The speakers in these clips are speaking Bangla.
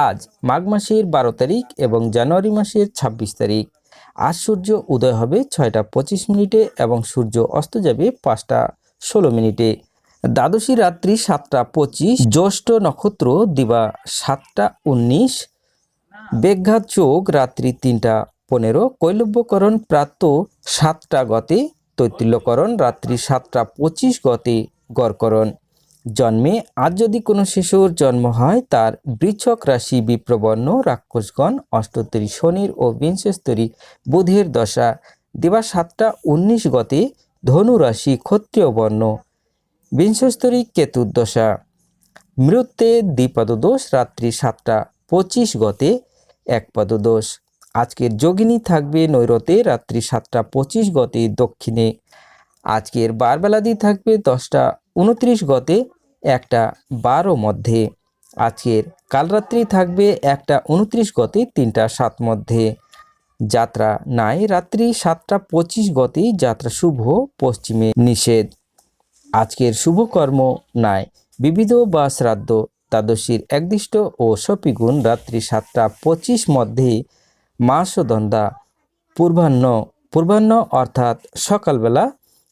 আজ মাঘ মাসের বারো তারিখ এবং জানুয়ারি মাসের ২৬ তারিখ। আজ সূর্য উদয় হবে ছয়টা পঁচিশ মিনিটে এবং সূর্য অস্ত যাবে পাঁচটা ষোলো মিনিটে। দ্বাদশী রাত্রি সাতটা পঁচিশ, জ্যৈষ্ঠ নক্ষত্র দিবা সাতটা উনিশ বেঘাত চোখ রাত্রি তিনটা পনেরো, কৈলব্যকরণ প্রাত সাতটা গতে, তৈতিল্যকরণ রাত্রি সাতটা পঁচিশ গতে, গড়করণ। জন্মে আজ যদি কোনো শিশুর জন্ম হয়, তার বৃচ্ছক রাশি বিপ্রবর্ণ রাক্ষসগণ অষ্টোত্তরী শনির ও বিংশস্তরী বুধের দশা, দিবা সাতটা উনিশ গতে ধনু রাশি ক্ষত্রিয় বর্ণ বিংশস্তরী কেতুর দশা মৃত্যে দ্বিপদদোষ রাত্রি সাতটা পঁচিশ গতে একপদদোষ। আজকের যোগিনী থাকবে নৈরতে রাত্রি সাতটা পঁচিশ গতে দক্ষিণে। আজকের বারবেলাদি থাকবে দশটা উনত্রিশ গতে একটা বারো মধ্যে। আজকের কালরাত্রি থাকবে একটা উনত্রিশ গতে তিনটা সাত মধ্যে। যাত্রা নাই, রাত্রি সাতটা পঁচিশ গতে যাত্রা শুভ, পশ্চিমে নিষেধ। আজকের শুভকর্ম নাই, বিবিধ বা শ্রাদ্ধ, দ্বাদশীর একদিষ্ট ও সপিগুণ রাত্রি সাতটা পঁচিশ মধ্যে মাসদন্দা পূর্বাহ্ন পূর্বাহ্ন অর্থাৎ সকালবেলা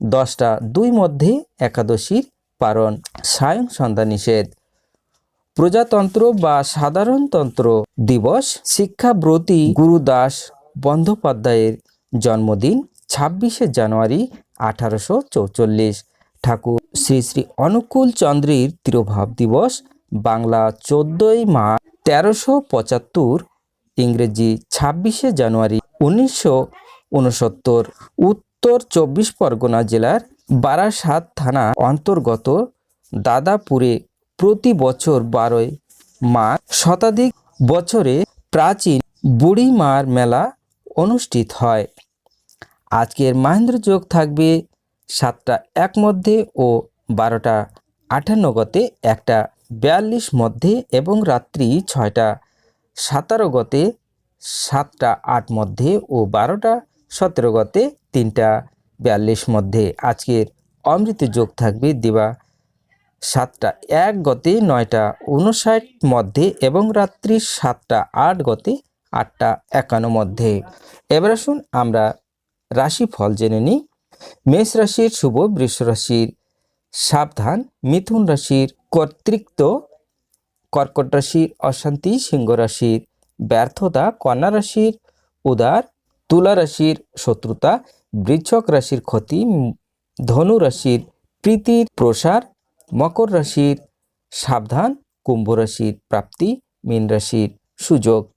দশটা দুই মধ্যে একাদশীর পারণ সায়ং সন্ধ্যা নিষেধ। প্রজাতন্ত্র বা সাধারণতন্ত্র দিবস শিক্ষাব্রতী গুরুদাস বন্দ্যোপাধ্যায়ের জন্মদিন, ছাব্বিশে জানুয়ারি আঠারোশো চৌচল্লিশ। ঠাকুর শ্রী শ্রী অনুকূল চন্দ্রের তিরোভাব দিবস, বাংলা চোদ্দই মার্চ তেরোশো পঁচাত্তর, ইংরেজি ছাব্বিশে জানুয়ারি উনিশশো উনসত্তর। উত্তর চব্বিশ পরগনা জেলার বারাসাত থানা অন্তর্গত দাদাপুরে প্রতি বছর বারোই মার্চ শতাধিক বছরে প্রাচীন বুড়ি মার মেলা অনুষ্ঠিত হয়। আজকের মহেন্দ্র যোগ থাকবে সাতটা এক মধ্যে ও বারোটা আটান্ন গতে, একটা বিয়াল্লিশ মধ্যে এবং রাত্রি ছয়টা সাতারো গতে, সাতটা আট মধ্যে ও বারোটা সতেরো গতে তিনটা বিয়াল্লিশ মধ্যে। আজকের অমৃত যোগ থাকবে দিবা সাতটা। এক গতে নয়টা উনষাট মধ্যে এবং রাত্রি সাতটা, আট গতে আটটা একান্ন মধ্যে। এবার আসুন আমরা রাশিফল জেনে নিই। মেষ রাশির শুভ, বৃষ রাশির সাবধান, মিথুন রাশির কর্তৃত্ব, কর্কট রাশির অশান্তি, সিংহ রাশির ব্যর্থতা, কন্যা রাশির উদার, তুলা রাশির শত্রুতা বৃক্ষক রাশির ক্ষতি, ধনু রাশির প্রীতির প্রসার, মকর রাশির সাবধান, কুম্ভ রাশির প্রাপ্তি, মীন রাশির সুযোগ।